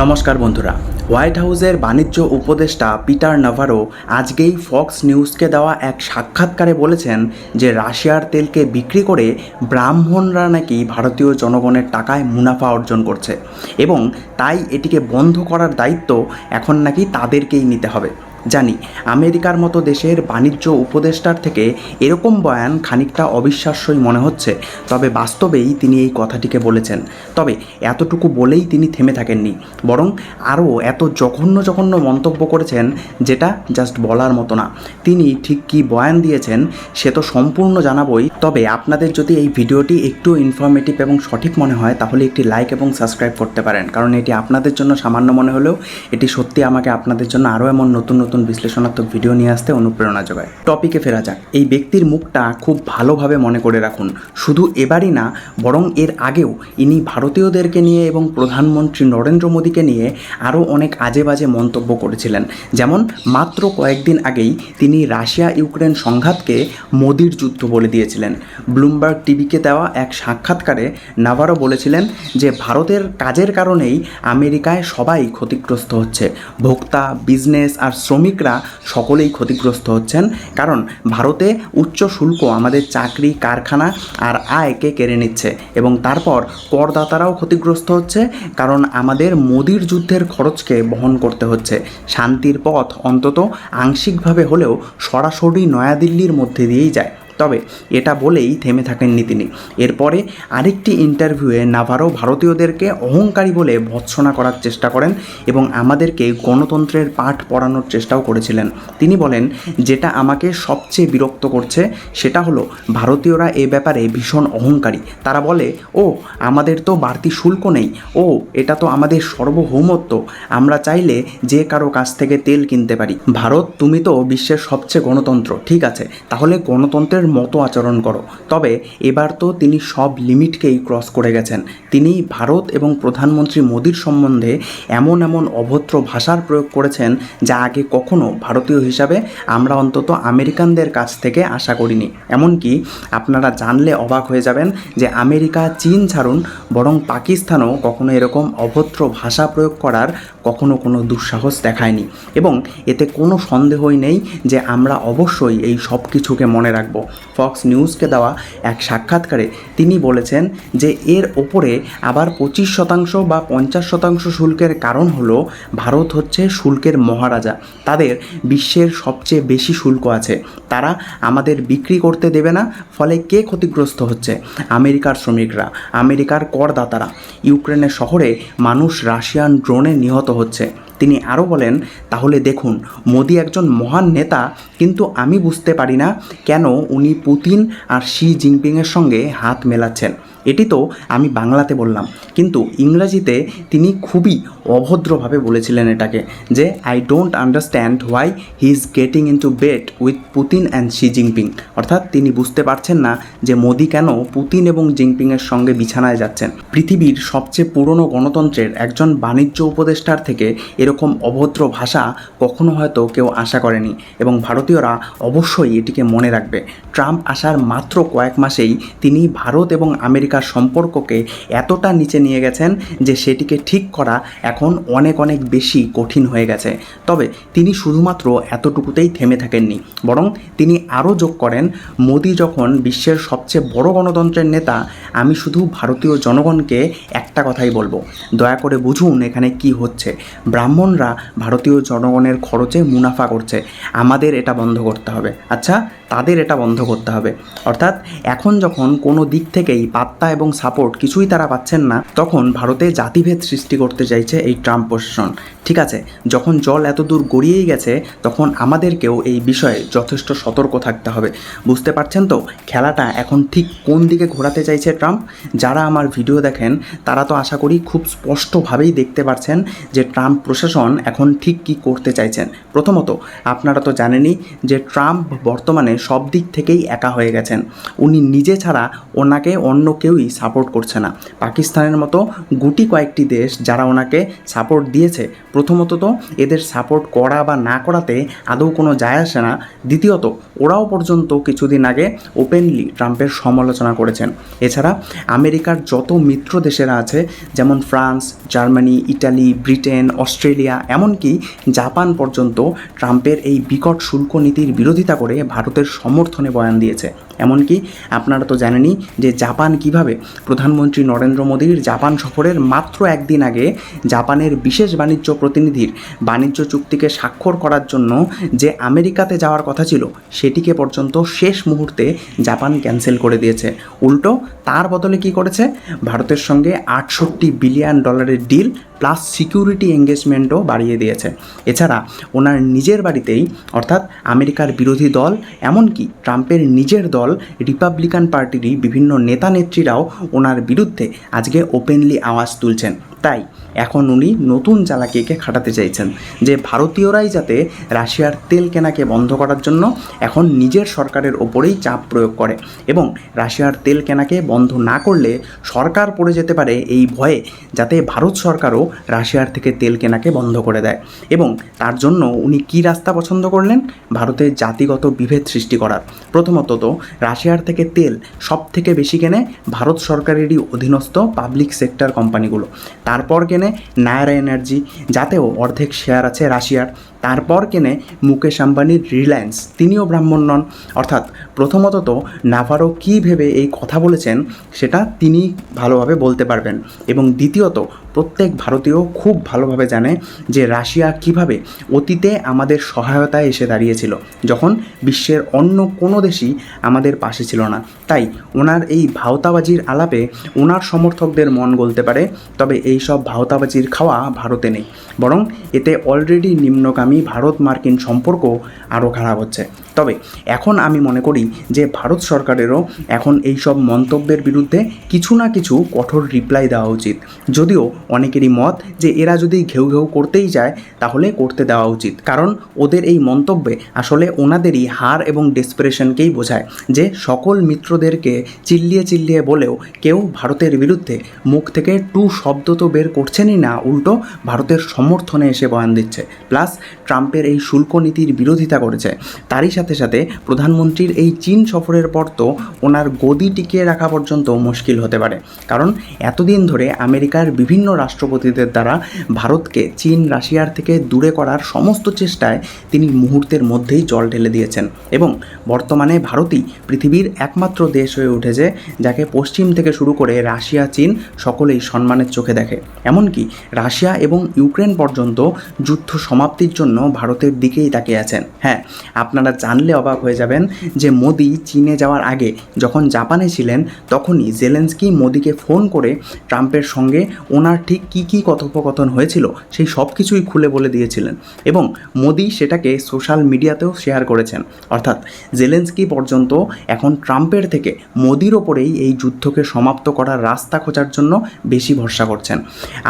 নমস্কার বন্ধুরা। হোয়াইট হাউসের বাণিজ্য উপদেষ্টা পিটার নাভারো আজকেই ফক্স নিউজকে দেওয়া এক সাক্ষাৎকারে বলেছেন যে রাশিয়ার তেলকে বিক্রি করে ব্রাহ্মণরা নাকি ভারতীয় জনগণের টাকায় মুনাফা অর্জন করছে। এবং তাই এটিকে বন্ধ করার দায়িত্ব এখন নাকি তাদেরকেই নিতে হবে। জানি, আমেরিকার মতো দেশের বাণিজ্য উপদেষ্টার থেকে এরকম বয়ান খানিকটা অবিশ্বাস্যই মনে হচ্ছে, তবে বাস্তবেই তিনি এই কথাটিকে বলেছেন। তবে এতটুকু বলেই তিনি থেমে থাকেননি, বরং আরও এত জঘন্য জঘন্য মন্তব্য করেছেন যেটা জাস্ট বলার মতো না। তিনি ঠিক কী বয়ান দিয়েছেন সে তো সম্পূর্ণ জানাবই, তবে আপনাদের যদি এই ভিডিওটি একটু ইনফরমেটিভ এবং সঠিক মনে হয়, তাহলে একটি লাইক এবং সাবস্ক্রাইব করতে পারেন, কারণ এটি আপনাদের জন্য সামান্য মনে হলেও এটি সত্যি আমাকে আপনাদের জন্য আরও এমন নতুন নতুন বিশ্লেষণাত্মক ভিডিও নিয়ে আসতে অনুপ্রেরণা যোগায়। টপিকে ফেরা যাক। এই ব্যক্তির মুখটা খুব ভালোভাবে মনে করে রাখুন। শুধু এবারই না, বরং এর আগেও ইনি ভারতীয়দেরকে নিয়ে এবং প্রধানমন্ত্রী নরেন্দ্র মোদীকে নিয়ে আরও অনেক আজে বাজে মন্তব্য করেছিলেন। যেমন, মাত্র কয়েকদিন আগেই তিনি রাশিয়া ইউক্রেন সংঘাতকে মোদির যুদ্ধ বলে দিয়েছিলেন। ব্লুমবার্গ টিভিকে দেওয়া এক সাক্ষাৎকারে নাভারো বলেছিলেন যে, ভারতের কাজের কারণেই আমেরিকায় সবাই ক্ষতিগ্রস্ত হচ্ছে। ভোক্তা, বিজনেস আর শ্রমিকরা সকলেই ক্ষতিগ্রস্ত হচ্ছেন। কারণ ভারতে উচ্চ শুল্ক আমাদের চাকরি, কারখানা আর আয়কে কেড়ে নিচ্ছে এবং তারপর করদাতারাও ক্ষতিগ্রস্ত হচ্ছে। কারণ আমাদের মোদির যুদ্ধের খরচকে বহন করতে হচ্ছে। শান্তির পথ অন্তত আংশিকভাবে হলেও সরাসরি নয়াদিল্লির মধ্যে দিয়েই যায়। তবে এটা বলেই থেমে থাকেননি তিনি এরপরে আরেকটি ইন্টারভিউয়ে নাভারো ভারতীয়দেরকে অহংকারী বলে ভৎসনা করার চেষ্টা করেন এবং আমাদেরকে গণতন্ত্রের পাঠ পড়ানোর চেষ্টাও করেছিলেন। তিনি বলেন, যেটা আমাকে সবচেয়ে বিরক্ত করছে, সেটা হলো ভারতীয়রা এ ব্যাপারে ভীষণ অহংকারী। তারা বলে, ও, আমাদের তো বাড়তি শুল্ক নেই। ও, এটা তো আমাদের সর্বভৌমত্ব। আমরা চাইলে যে কারও কাছ থেকে তেল কিনতে পারি। ভারত, তুমি তো বিশ্বের সবচেয়ে গণতন্ত্র, ঠিক আছে? তাহলে গণতন্ত্রের মতো আচরণ করো। তবে এবার তো তিনি সব লিমিটকেই ক্রস করে গেছেন। তিনি ভারত এবং প্রধানমন্ত্রী মোদীর সম্বন্ধে এমন এমন অভদ্র ভাষার প্রয়োগ করেছেন যা আগে কখনো ভারতীয় হিসাবে আমরা অন্তত আমেরিকানদের কাছ থেকে আশা করিনি। এমনকি আপনারা জানলে অবাক হয়ে যাবেন যে আমেরিকা, চীন ছাড়ুন, বরং পাকিস্তানও কখনো এরকম অভদ্র ভাষা প্রয়োগ করার কখনো কোনো দুঃসাহস দেখায়নি। এবং এতে কোনো সন্দেহই নেই যে আমরা অবশ্যই এই সব কিছুকে মনে রাখব। ফক্স নিউজকে দেওয়া এক সাক্ষাৎকারে তিনি বলেছেন যে এর ওপরে আবার পঁচিশ শতাংশ বা পঞ্চাশ শতাংশ শুল্কের কারণ হলো ভারত হচ্ছে শুল্কের মহারাজা। তাদের বিশ্বের সবচেয়ে বেশি শুল্ক আছে। তারা আমাদের বিক্রি করতে দেবে না, ফলে কে ক্ষতিগ্রস্ত হচ্ছে? আমেরিকার শ্রমিকরা, আমেরিকার করদাতারা। ইউক্রেনের শহরে মানুষ রাশিয়ান ড্রোনে নিহত হচ্ছে। তিনি আরও বলেন, তাহলে দেখুন, মোদি একজন মহান নেতা, কিন্তু আমি বুঝতে পারি না কেন উনি পুতিন আর শি জিনপিংয়ের সঙ্গে হাত মেলাচ্ছেন। এটি তো আমি বাংলাতে বললাম। কিন্তু ইংরাজিতে তিনি খুবই অভদ্রভাবে বলেছিলেন এটাকে যে I don't understand why he is getting into bet with Putin and Xi Jinping অর্থাৎ তিনি বুঝতে পারছেন না যে মোদি কেন পুতিন এবং জিনপিংয়ের সঙ্গে বিছানায় যাচ্ছেন। পৃথিবীর সবচেয়ে পুরনো গণতন্ত্রের একজন বাণিজ্য উপদেষ্টার থেকে এরকম অভদ্র ভাষা কখনো হয়তো কেউ আশা করেনি এবং ভারতীয়রা অবশ্যই এটিকে মনে রাখবে। ট্রাম্প আসার মাত্র কয়েক মাসেই তিনি ভারত এবং আমেরিকার সম্পর্ককে এতটা নিচে নিয়ে গেছেন যে সেটিকে ঠিক করা এখন অনেক অনেক বেশি কঠিন হয়ে গেছে। তবে তিনি শুধুমাত্র এতটুকুতেই থেমে থাকেননি, বরং তিনি আরও যোগ করেন, মোদি যখন বিশ্বের সবচেয়ে বড় গণতন্ত্রের নেতা, আমি শুধু ভারতীয় জনগণকে একটা কথাই বলব, দয়া করে বুঝুন এখানে কি হচ্ছে। ব্রাহ্মণরা ভারতীয় জনগণের খরচে মুনাফা করছে, আমাদের এটা বন্ধ করতে হবে। আচ্ছা তাদের এটা বন্ধ করতে হবে। অর্থাৎ এখন যখন কোনো দিক থেকেই পাত্তা এবং সাপোর্ট কিছুই তারা পাচ্ছেন না, তখন ভারতে জাতিভেদ সৃষ্টি করতে চাইছে এই ট্রাম্প প্রশাসন ঠিক আছে? যখন জল এত দূর গড়িয়েই গেছে, তখন আমাদেরকেও এই বিষয়ে যথেষ্ট সতর্ক থাকতে হবে। বুঝতে পারছেন তো? খেলাটা এখন ঠিক কোন দিকে ঘোরাতে চাইছে ট্রাম্প? যারা আমার ভিডিও দেখেন, তারা তো আশা করি খুব স্পষ্টভাবেই দেখতে পাচ্ছেন যে ট্রাম্প প্রশাসন এখন ঠিক কী করতে চাইছেন। প্রথমত, আপনারা তো জানেনই যে ট্রাম্প বর্তমানে সব দিক থেকেই একা হয়ে গেছেন। উনি নিজে ছাড়া ওনাকে অন্য কেউই সাপোর্ট করছে না। পাকিস্তানের মতো গুটি কয়েকটি দেশ যারা ওনাকে সাপোর্ট দিয়েছে প্রথমত তো এদের সাপোর্ট করা বা না করাতে আদৌ কোনো যায় আসে না। দ্বিতীয়ত, ওরাও পর্যন্ত কিছুদিন আগে ওপেনলি ট্রাম্পের সমালোচনা করেছেন। এছাড়া, আমেরিকার যত মিত্র দেশেরা আছে, যেমন France, Germany, Italy, Britain, Australia, এমনকি জাপান পর্যন্ত ট্রাম্পের এই বিকট শুল্ক নীতির বিরোধিতা করে ভারতের সমর্থনে বয়ান দিয়েছে। এমনকি আপনারা তো জানেনই যে জাপান কীভাবে প্রধানমন্ত্রী নরেন্দ্র মোদীর জাপান সফরের মাত্র একদিন আগে জাপানের বিশেষ বাণিজ্য প্রতিনিধির বাণিজ্য চুক্তিকে স্বাক্ষর করার জন্য যে আমেরিকাতে যাওয়ার কথা ছিল, সেটিকে পর্যন্ত শেষ মুহূর্তে জাপান ক্যান্সেল করে দিয়েছে। উল্টো, তার বদলে কি করেছে? ভারতের সঙ্গে আটষট্টি বিলিয়ন ডলারের ডিল প্লাস সিকিউরিটি এঙ্গেজমেন্টও বাড়িয়ে দিয়েছে। এছাড়া ওনার নিজের বাড়িতেই, অর্থাৎ আমেরিকার বিরোধী দল, এমনকি ট্রাম্পের নিজের দল রিপাবলিকান পার্টিরই বিভিন্ন নেতা নেত্রীরাও ওনার বিরুদ্ধে আজকে ওপেনলি আওয়াজ তুলছেন। তাই এখন উনি নতুন চালাকিকে খাটাতে চাইছেন যে ভারতীয়রাই যাতে রাশিয়ার তেল কেনাকে বন্ধ করার জন্য এখন নিজের সরকারের ওপরেই চাপ প্রয়োগ করে এবং রাশিয়ার তেল কেনাকে বন্ধ না করলে সরকার পড়ে যেতে পারে এই ভয়ে যাতে ভারত সরকারও রাশিয়ার থেকে তেল কেনাকে বন্ধ করে দেয়। এবং তার জন্য উনি কী রাস্তা পছন্দ করলেন? ভারতের জাতিগত বিভেদ সৃষ্টি করার। প্রথমত তো রাশিয়ার থেকে তেল সব থেকে বেশি কেনে ভারত সরকারেরই অধীনস্থ পাবলিক সেক্টর কোম্পানিগুলো। তারপর কেনে নায়ারা এনার্জি যাতেও অর্ধেক শেয়ার আছে রাশিয়ার। তারপর কেনে মুকেশ আম্বানির রিলায়েন্স, তিনিও ব্রাহ্মণ নন। অর্থাৎ প্রথমত তো নাভারো কী ভেবে এই কথা বলেছেন, সেটা তিনি ভালোভাবে বলতে পারবেন। এবং দ্বিতীয়ত, প্রত্যেক ভারতীয় খুব ভালোভাবে জানে যে রাশিয়া কীভাবে অতীতে আমাদের সহায়তায় এসে দাঁড়িয়েছিল, যখন বিশ্বের অন্য কোনো দেশই আমাদের পাশে ছিল না। তাই ওনার এই ভাওতাবাজির আলাপে ওনার সমর্থকদের মন গলতে পারে, তবে এই সব ভাওতাবাজির খাওয়া ভারতে নেই। বরং এতে অলরেডি নিম্নগামী ভারত মার্কিন সম্পর্ক আরও খারাপ হচ্ছে। তবে এখন আমি মনে করি যে ভারত সরকারেরও এখন এই সব মন্তব্যের বিরুদ্ধে কিছু না কিছু কঠোর রিপ্লাই দেওয়া উচিত। যদিও অনেকেরই মত যে এরা যদি ঘেউ ঘেউ করতেই যায়, তাহলে করতে দেওয়া উচিত। কারণ ওদের এই মন্তব্যে আসলে ওনাদেরই হার এবং ডেসপারেশনকেই বোঝায় যে সকল মিত্রদেরকে চিল্লিয়ে চিল্লিয়ে বলেও কেউ ভারতের বিরুদ্ধে মুখ থেকে টু শব্দ তো বের করছেনই না, উল্টো ভারতের সমর্থনে এসে বয়ান দিচ্ছে। প্লাস ট্রাম্পের এই শুল্ক নীতির বিরোধিতা করেছে। তারই সাথে সাথে সাথে প্রধানমন্ত্রীর এই চীন সফরের পর তো ওনার গদি টিকিয়ে রাখা পর্যন্ত মুশকিল হতে পারে। কারণ এতদিন ধরে আমেরিকার বিভিন্ন রাষ্ট্রপতিদের দ্বারা ভারতকে চীন রাশিয়ার থেকে দূরে করার সমস্ত চেষ্টায় তিনি মুহূর্তের মধ্যেই জল ঢেলে দিয়েছেন এবং বর্তমানে ভারতই পৃথিবীর একমাত্র দেশ হয়ে উঠেছে যাকে পশ্চিম থেকে শুরু করে রাশিয়া, চীন সকলেই সম্মানের চোখে দেখে। এমনকি রাশিয়া এবং ইউক্রেন পর্যন্ত যুদ্ধ সমাপ্তির জন্য ভারতের দিকেই তাকিয়ে আছেন। হ্যাঁ আপনারা জানলে অবাক হয়ে যাবেন যে মোদি চীনে যাওয়ার আগে যখন জাপানে ছিলেন, তখনই জেলেন্সকি মোদিকে ফোন করে ট্রাম্পের সঙ্গে ওনার ঠিক কী কী কথোপকথন হয়েছিল সেই সব কিছুই খুলে বলে দিয়েছিলেন এবং মোদি সেটাকে সোশ্যাল মিডিয়াতেও শেয়ার করেছেন। অর্থাৎ জেলেন্সকি পর্যন্ত এখন ট্রাম্পের থেকে মোদির ওপরেই এই যুদ্ধকে সমাপ্ত করার রাস্তা খোঁজার জন্য বেশি ভরসা করছেন।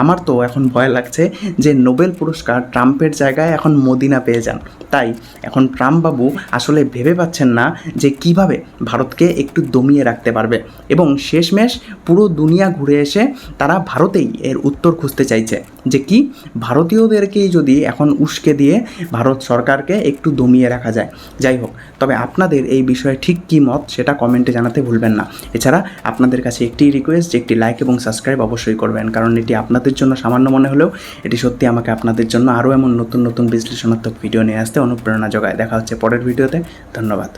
আমার তো এখন ভয় লাগছে যে নোবেল পুরস্কার ট্রাম্পের জায়গায় এখন মোদি না পেয়ে যান। তাই এখন ট্রাম্প বাবু আসলে ভেবে পাচ্ছেন না যে কীভাবে ভারতকে একটু দমিয়ে রাখতে পারবে। এবং শেষমেশ পুরো দুনিয়া ঘুরে এসে তারা ভারতেই এর উত্তর খুঁজতে চাইছে। যে কি? ভারতীয়দেরকেই যদি এখন উস্কে দিয়ে ভারত সরকারকে একটু দমিয়ে রাখা যায়। যাই হোক, তবে আপনাদের এই বিষয়ে ঠিক কী মত সেটা কমেন্টে জানাতে ভুলবেন না। এছাড়া আপনাদের কাছে একটি রিকোয়েস্ট যে একটি লাইক এবং সাবস্ক্রাইব অবশ্যই করবেন। কারণ এটি আপনাদের জন্য সামান্য মনে হলেও এটি সত্যি আমাকে আপনাদের জন্য আরও এমন নতুন নতুন বিশ্লেষণাত্মক ভিডিও নিয়ে আসতে অনুপ্রেরণা যোগায়। দেখা হচ্ছে পরের ভিডিওতে ধন্যবাদ।